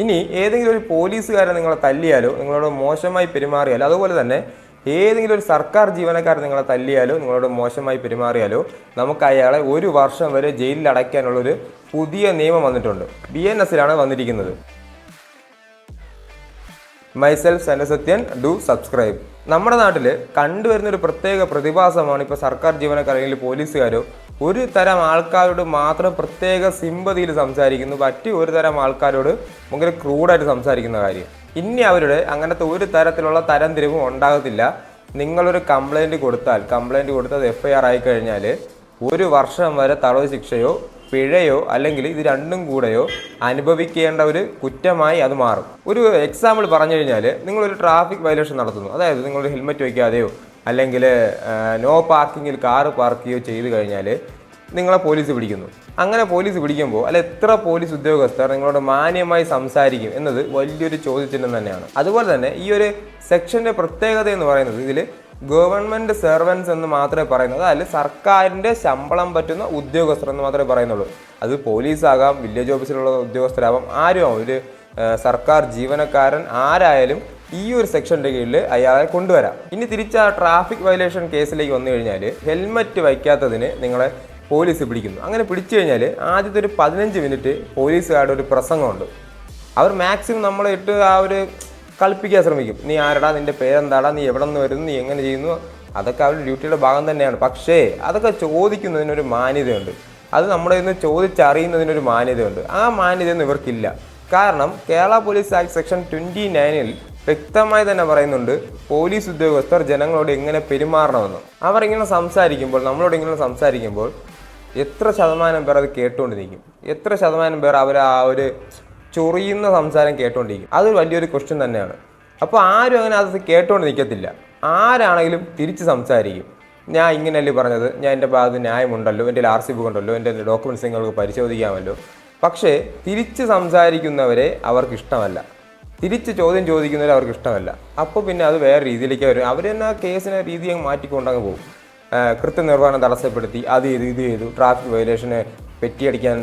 ഇനി ഏതെങ്കിലും ഒരു പോലീസുകാരൻ നിങ്ങളെ തല്ലിയാലോ നിങ്ങളോട് മോശമായി പെരുമാറിയാലോ അതുപോലെ തന്നെ ഏതെങ്കിലും ഒരു സർക്കാർ ജീവനക്കാരൻ നിങ്ങളെ തല്ലിയാലോ നിങ്ങളോട് മോശമായി പെരുമാറിയാലോ നമുക്ക് അയാളെ ഒരു വർഷം വരെ ജയിലിൽ അടയ്ക്കാനുള്ളൊരു പുതിയ നിയമം വന്നിട്ടുണ്ട്. ബി എൻ എസിലാണ് വന്നിരിക്കുന്നത്. Myself Sanasathyan do subscribe. നമ്മുടെ നാട്ടിൽ കണ്ടുവരുന്ന ഒരു പ്രത്യേക പ്രതിഭാസമാണ് ഇപ്പോൾ സർക്കാർ ജീവനക്കാർ അല്ലെങ്കിൽ പോലീസുകാരോ ഒരു തരം ആൾക്കാരോട് മാത്രം പ്രത്യേക സിമ്പതിയിൽ സംസാരിക്കുന്നു മറ്റു ഒരു തരം ആൾക്കാരോട് ഭയങ്കര ക്രൂഡായിട്ട് സംസാരിക്കുന്ന കാര്യം. ഇനി അവരുടെ അങ്ങനത്തെ ഒരു തരത്തിലുള്ള തരംതിരിവും ഉണ്ടാകത്തില്ല. നിങ്ങളൊരു കംപ്ലൈന്റ് കൊടുത്താൽ കംപ്ലൈന്റ് കൊടുത്തത് എഫ് ഐ ആർ ആയിക്കഴിഞ്ഞാൽ ഒരു വർഷം വരെ തടവ് ശിക്ഷയോ പിഴയോ അല്ലെങ്കിൽ ഇത് രണ്ടും കൂടെയോ അനുഭവിക്കേണ്ട ഒരു കുറ്റമായി അത് മാറും. ഒരു എക്സാമ്പിൾ പറഞ്ഞു കഴിഞ്ഞാൽ നിങ്ങളൊരു ട്രാഫിക് വയലേഷൻ നടത്തുന്നു. അതായത് നിങ്ങളൊരു ഹെൽമെറ്റ് വയ്ക്കാതെയോ അല്ലെങ്കിൽ നോ പാർക്കിങ്ങിൽ കാറ് പാർക്ക് ചെയ്യുകയോ ചെയ്തു കഴിഞ്ഞാൽ നിങ്ങളെ പോലീസ് പിടിക്കുന്നു. അങ്ങനെ പോലീസ് പിടിക്കുമ്പോൾ അല്ല എത്ര പോലീസ് ഉദ്യോഗസ്ഥർ നിങ്ങളോട് മാന്യമായി സംസാരിക്കും എന്നത് വലിയൊരു ചോദ്യചിഹ്നം തന്നെയാണ്. അതുപോലെ തന്നെ ഈ ഒരു സെക്ഷന്റെ പ്രത്യേകത എന്ന് പറയുന്നത് ഇതിൽ ഗവൺമെന്റ് സെർവൻസ് എന്ന് മാത്രമേ പറയുന്നത് അതായത് സർക്കാരിന്റെ ശമ്പളം പറ്റുന്ന ഉദ്യോഗസ്ഥർ എന്ന് മാത്രമേ പറയുന്നുള്ളൂ. അത് പോലീസാകാം വില്ലേജ് ഓഫീസിലുള്ള ഉദ്യോഗസ്ഥരാകാം ആരും ഒരു സർക്കാർ ജീവനക്കാരൻ ആരായാലും ഈ ഒരു സെക്ഷന്റെ കീഴിൽ അയാളെ കൊണ്ടുവരാം. ഇനി തിരിച്ച് ട്രാഫിക് വയലേഷൻ കേസിലേക്ക് വന്നു കഴിഞ്ഞാൽ ഹെൽമറ്റ് വയ്ക്കാത്തതിന് നിങ്ങളെ പോലീസ് പിടിക്കുന്നു. അങ്ങനെ പിടിച്ചു കഴിഞ്ഞാൽ ആദ്യത്തെ ഒരു പതിനഞ്ച് മിനിറ്റ് പോലീസുകാരുടെ ഒരു പ്രസംഗമുണ്ട്. അവർ മാക്സിമം നമ്മളെ ഇട്ട് ആ ഒരു കളിപ്പിക്കാൻ ശ്രമിക്കും. നീ ആരടാ? നിന്റെ പേരെന്താടാ? നീ എവിടെ നിന്ന് വരുന്നു? നീ എങ്ങനെ ചെയ്യുന്നു? അതൊക്കെ അവരുടെ ഡ്യൂട്ടിയുടെ ഭാഗം തന്നെയാണ്. പക്ഷേ അതൊക്കെ ചോദിക്കുന്നതിനൊരു മാന്യതയുണ്ട്. അത് നമ്മുടെ ഇന്ന് ചോദിച്ചറിയുന്നതിനൊരു മാന്യതയുണ്ട്. ആ മാന്യതയൊന്നും ഇവർക്കില്ല. കാരണം Kerala police act section twenty നയനിൽ വ്യക്തമായി തന്നെ പറയുന്നുണ്ട് പോലീസ് ഉദ്യോഗസ്ഥർ ജനങ്ങളോട് എങ്ങനെ പെരുമാറണമെന്ന്. അവർ ഇങ്ങനെ സംസാരിക്കുമ്പോൾ നമ്മളോട് ഇങ്ങനെ സംസാരിക്കുമ്പോൾ എത്ര ശതമാനം പേർ അത് കേട്ടുകൊണ്ടിരിക്കും. എത്ര ശതമാനം പേർ അവർ ആ ഒരു ചൊറിയുന്ന സംസാരം കേട്ടുകൊണ്ടിരിക്കും. അതൊരു വലിയൊരു ക്വസ്റ്റ്യൻ തന്നെയാണ്. അപ്പോൾ ആരും അങ്ങനെ അത് കേട്ടുകൊണ്ട് നിൽക്കത്തില്ല ആരാണെങ്കിലും തിരിച്ച് സംസാരിക്കും. ഞാൻ ഇങ്ങനെയല്ലേ പറഞ്ഞത്? ഞാൻ എന്റെ ഭാഗത്ത് ന്യായമുണ്ടല്ലോ? എന്റെ ആർ സി ബുക്ക് ഉണ്ടല്ലോ? എന്റെ ഡോക്യുമെന്റ്സ് നിങ്ങൾക്ക് പരിശോധിക്കാമല്ലോ? പക്ഷേ തിരിച്ച് സംസാരിക്കുന്നവരെ അവർക്ക് ഇഷ്ടമല്ല. തിരിച്ച് ചോദ്യം ചോദിക്കുന്നതിൽ അവർക്ക് ഇഷ്ടമല്ല. അപ്പോൾ പിന്നെ അത് വേറെ രീതിയിലേക്ക് വരും. അവർ തന്നെ ആ കേസിനെ രീതി അങ്ങ് മാറ്റിക്കൊണ്ടങ്ങ് പോകും. കൃത്യനിർവഹണം തടസ്സപ്പെടുത്തി അത് ചെയ്തു ഇത് ചെയ്തു ട്രാഫിക് വയലേഷനെ പെറ്റി അടിക്കാൻ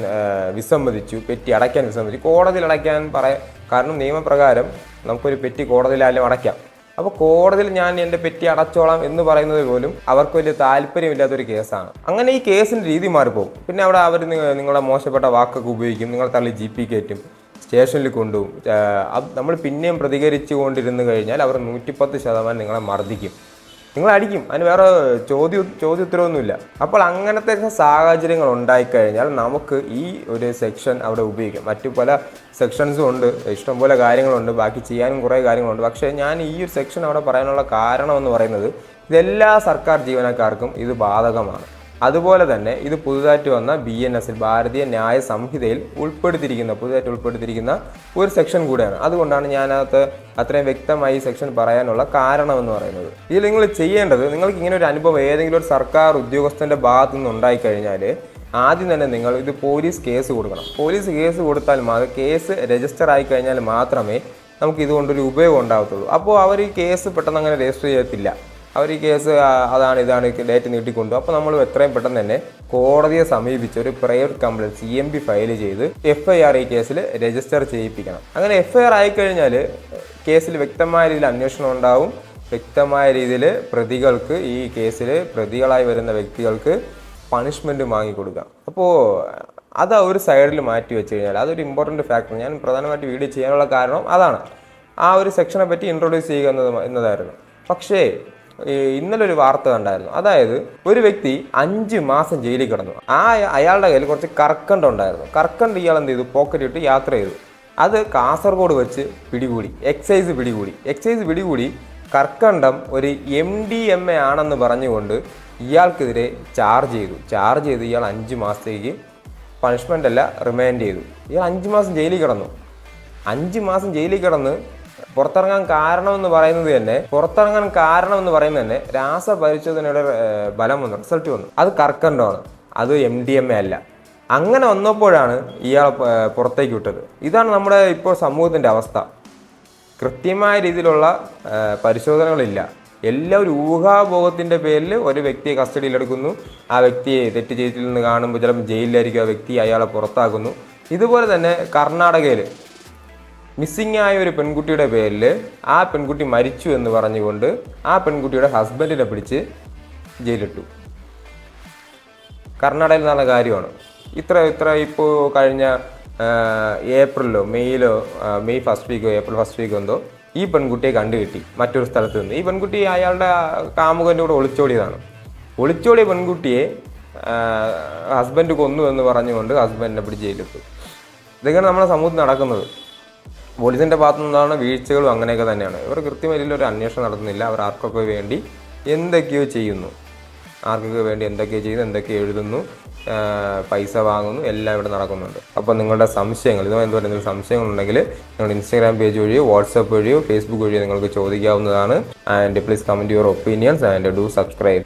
വിസമ്മതിച്ചു പെറ്റി അടയ്ക്കാൻ വിസമ്മതിച്ചു. കോടതിയിൽ അടയ്ക്കാൻ പറയാ കാരണം നിയമപ്രകാരം നമുക്കൊരു പെറ്റി കോടതിയിലായാലും അടയ്ക്കാം. അപ്പോൾ കോടതിയിൽ ഞാൻ എന്റെ പെറ്റി അടച്ചോളാം എന്ന് പറയുന്നത് പോലും അവർക്ക് വലിയ താല്പര്യമില്ലാത്തൊരു കേസാണ്. അങ്ങനെ ഈ കേസിന്റെ രീതി മാറിപ്പോകും. പിന്നെ അവിടെ അവർ നിങ്ങളുടെ മോശപ്പെട്ട വാക്കൊക്കെ ഉപയോഗിക്കും നിങ്ങളെ തള്ളി ജി പി കയറ്റും. സ്റ്റേഷനിൽ കൊണ്ടുപോകും. നമ്മൾ പിന്നെയും പ്രതികരിച്ചു കൊണ്ടിരുന്നു കഴിഞ്ഞാൽ അവർ നൂറ്റിപ്പത്ത് ശതമാനം നിങ്ങളെ മർദ്ദിക്കും. നിങ്ങൾ അടിക്കും. അതിന് വേറെ ചോദ്യ ചോദ്യോത്തരവൊന്നുമില്ല. അപ്പോൾ അങ്ങനത്തെ സാഹചര്യങ്ങൾ ഉണ്ടായിക്കഴിഞ്ഞാൽ നമുക്ക് ഈ ഒരു സെക്ഷൻ അവിടെ ഉപയോഗിക്കാം. മറ്റു പല സെക്ഷൻസും ഉണ്ട്. ഇഷ്ടംപോലെ കാര്യങ്ങളുണ്ട്. ബാക്കി ചെയ്യാനും കുറേ കാര്യങ്ങളുണ്ട്. പക്ഷേ ഞാൻ ഈ ഒരു സെക്ഷൻ അവിടെ പറയാനുള്ള കാരണം എന്ന് പറയുന്നത് ഇതെല്ലാ സർക്കാർ ജീവനക്കാർക്കും ഇത് ബാധകമാണ്. അതുപോലെ തന്നെ ഇത് പുതുതായിട്ട് വന്ന ബി എൻ എസിൽ ഭാരതീയ ന്യായ സംഹിതയിൽ ഉൾപ്പെടുത്തിയിരിക്കുന്ന പുതുതായിട്ട് ഉൾപ്പെടുത്തിയിരിക്കുന്ന ഒരു സെക്ഷൻ കൂടെയാണ്. അതുകൊണ്ടാണ് ഞാനകത്ത് അത്രയും വ്യക്തമായി ഈ സെക്ഷൻ പറയാനുള്ള കാരണം എന്ന് പറയുന്നത്. ഇതിൽ നിങ്ങൾ ചെയ്യേണ്ടത് നിങ്ങൾക്ക് ഇങ്ങനെ ഒരു അനുഭവം ഏതെങ്കിലും ഒരു സർക്കാർ ഉദ്യോഗസ്ഥന്റെ ഭാഗത്തു നിന്ന് ഉണ്ടായിക്കഴിഞ്ഞാൽ ആദ്യം തന്നെ നിങ്ങൾ ഇത് പോലീസ് കേസ് കൊടുക്കണം. പോലീസ് കേസ് കൊടുത്താൽ മാത്രം കേസ് രജിസ്റ്റർ ആയി കഴിഞ്ഞാൽ മാത്രമേ നമുക്ക് ഇതുകൊണ്ടൊരു ഉപയോഗം ഉണ്ടാകത്തുള്ളൂ അപ്പോൾ അവർ ഈ കേസ് പെട്ടെന്ന് അങ്ങനെ രജിസ്റ്റർ ചെയ്യത്തില്ല. അവർ ഈ കേസ് അതാണ് ഇതാണ് ഡേറ്റ് നീട്ടിക്കൊണ്ടു. അപ്പോൾ നമ്മൾ എത്രയും പെട്ടെന്ന് തന്നെ കോടതിയെ സമീപിച്ച് ഒരു private complaint C M P file ചെയ്ത് എഫ് ഐ ആർ ഈ കേസിൽ രജിസ്റ്റർ ചെയ്യിപ്പിക്കണം. അങ്ങനെ എഫ് ഐ ആർ ആയിക്കഴിഞ്ഞാൽ കേസിൽ വ്യക്തമായ രീതിയിൽ അന്വേഷണം ഉണ്ടാവും. വ്യക്തമായ രീതിയിൽ പ്രതികൾക്ക് ഈ കേസിൽ പ്രതികളായി വരുന്ന വ്യക്തികൾക്ക് പണിഷ്മെന്റ് വാങ്ങിക്കൊടുക്കാം അപ്പോൾ അത് ഒരു സൈഡിൽ മാറ്റി വെച്ച് കഴിഞ്ഞാൽ അതൊരു ഇമ്പോർട്ടന്റ് ഫാക്ടർ ഞാൻ പ്രധാനമായിട്ട് വീഡിയോ ചെയ്യാനുള്ള കാരണം അതാണ്. ആ ഒരു സെക്ഷനെ പറ്റി ഇൻട്രൊഡ്യൂസ് ചെയ്യുക എന്നത് എന്നതായിരുന്നു. പക്ഷേ ഇന്നലെ ഒരു വാർത്ത കണ്ടായിരുന്നു. അതായത് ഒരു വ്യക്തി അഞ്ച് മാസം ജയിലിൽ കിടന്നു. ആ അയാളുടെ കയ്യിൽ കുറച്ച് കർക്കണ്ട ഉണ്ടായിരുന്നു. കർക്കണ്ട ഇയാൾ എന്ത് ചെയ്തു? പോക്കറ്റ് ഇട്ട് യാത്ര ചെയ്തു. അത് കാസർഗോഡ് വെച്ച് പിടികൂടി. എക്സൈസ് പിടികൂടി. എക്സൈസ് പിടികൂടി കർക്കണ്ടം ഒരു എം ഡി എം എ ആണെന്ന് പറഞ്ഞുകൊണ്ട് ഇയാൾക്കെതിരെ ചാർജ് ചെയ്തു. ചാർജ് ചെയ്ത് ഇയാൾ അഞ്ച് മാസത്തേക്ക് പണിഷ്മെന്റ് അല്ല റിമാൻഡ് ചെയ്തു. ഇയാൾ അഞ്ച് മാസം ജയിലിൽ കിടന്നു. അഞ്ച് മാസം ജയിലിൽ കിടന്ന് പുറത്തിറങ്ങാൻ കാരണം എന്ന് പറയുന്നത് തന്നെ പുറത്തിറങ്ങാൻ കാരണം എന്ന് പറയുന്നത് തന്നെ രാസപരിശോധനയുടെ ബലം വന്നു റിസൾട്ട് വന്നു. അത് കർക്കണ്ടമാണ്. അത് എം ഡി എം എ അല്ല. അങ്ങനെ വന്നപ്പോഴാണ് ഇയാൾ പുറത്തേക്ക് വിട്ടത്. ഇതാണ് നമ്മുടെ ഇപ്പോൾ സമൂഹത്തിന്റെ അവസ്ഥ. കൃത്യമായ രീതിയിലുള്ള പരിശോധനകളില്ല. എല്ലാ ഒരു ഊഹാഭോഗത്തിന്റെ പേരിൽ ഒരു വ്യക്തിയെ കസ്റ്റഡിയിലെടുക്കുന്നു ആ വ്യക്തിയെ തെറ്റ് ചെയ്തിൽ നിന്ന് കാണുമ്പോൾ ചിലപ്പോൾ ജയിലിലായിരിക്കും ആ വ്യക്തി അയാളെ പുറത്താക്കുന്നു. ഇതുപോലെ തന്നെ കർണാടകയിൽ മിസ്സിംഗ് ആയ ഒരു പെൺകുട്ടിയുടെ പേരിൽ ആ പെൺകുട്ടി മരിച്ചു എന്ന് പറഞ്ഞുകൊണ്ട് ആ പെൺകുട്ടിയുടെ ഹസ്ബൻഡിനെ പിടിച്ച് ജയിലിട്ടു. കർണാടകയിൽ നടന്ന കാര്യമാണ്. ഇത്ര ഇത്ര ഇപ്പോൾ കഴിഞ്ഞ ഏപ്രിലോ മെയ്യിലോ മെയ് ഫസ്റ്റ് വീക്കോ ഏപ്രിൽ ഫസ്റ്റ് വീക്കോ എന്തോ ഈ പെൺകുട്ടിയെ കണ്ടുകിട്ടി മറ്റൊരു സ്ഥലത്ത് നിന്ന്. ഈ പെൺകുട്ടി അയാളുടെ കാമുകന്റെ കൂടെ ഒളിച്ചോടിയതാണ്. ഒളിച്ചോടിയ പെൺകുട്ടിയെ ഹസ്ബൻഡ് കൊന്നു എന്ന് പറഞ്ഞുകൊണ്ട് ഹസ്ബൻഡിനെ പിടിച്ച് ജയിലിട്ടു. ഇതൊക്കെയാണ് നമ്മുടെ സമൂഹത്തിൽ നടക്കുന്നത്. പോലീസിന്റെ ഭാഗത്തു നിന്നാണ് വീഴ്ചകളും അങ്ങനെയൊക്കെ തന്നെയാണ്. ഇവർ കൃത്യമായിട്ടുള്ള ഒരു അന്വേഷണം നടത്തുന്നില്ല. അവർ ആർക്കൊക്കെ വേണ്ടി എന്തൊക്കെയോ ചെയ്യുന്നു. ആർക്കൊക്കെ വേണ്ടി എന്തൊക്കെയോ ചെയ്യുന്നു എന്തൊക്കെ എഴുതുന്നു പൈസ വാങ്ങുന്നു എല്ലാം ഇവിടെ നടക്കുന്നുണ്ട്. അപ്പോൾ നിങ്ങളുടെ സംശയങ്ങൾ ഇതുമായി എന്ത് പറയുന്ന സംശയങ്ങളുണ്ടെങ്കിൽ നിങ്ങൾ ഇൻസ്റ്റാഗ്രാം പേജ് വഴിയോ വാട്സപ്പ് വഴിയോ ഫേസ്ബുക്ക് വഴിയോ നിങ്ങൾക്ക് ചോദിക്കാവുന്നതാണ്. And please comment your opinions and do subscribe.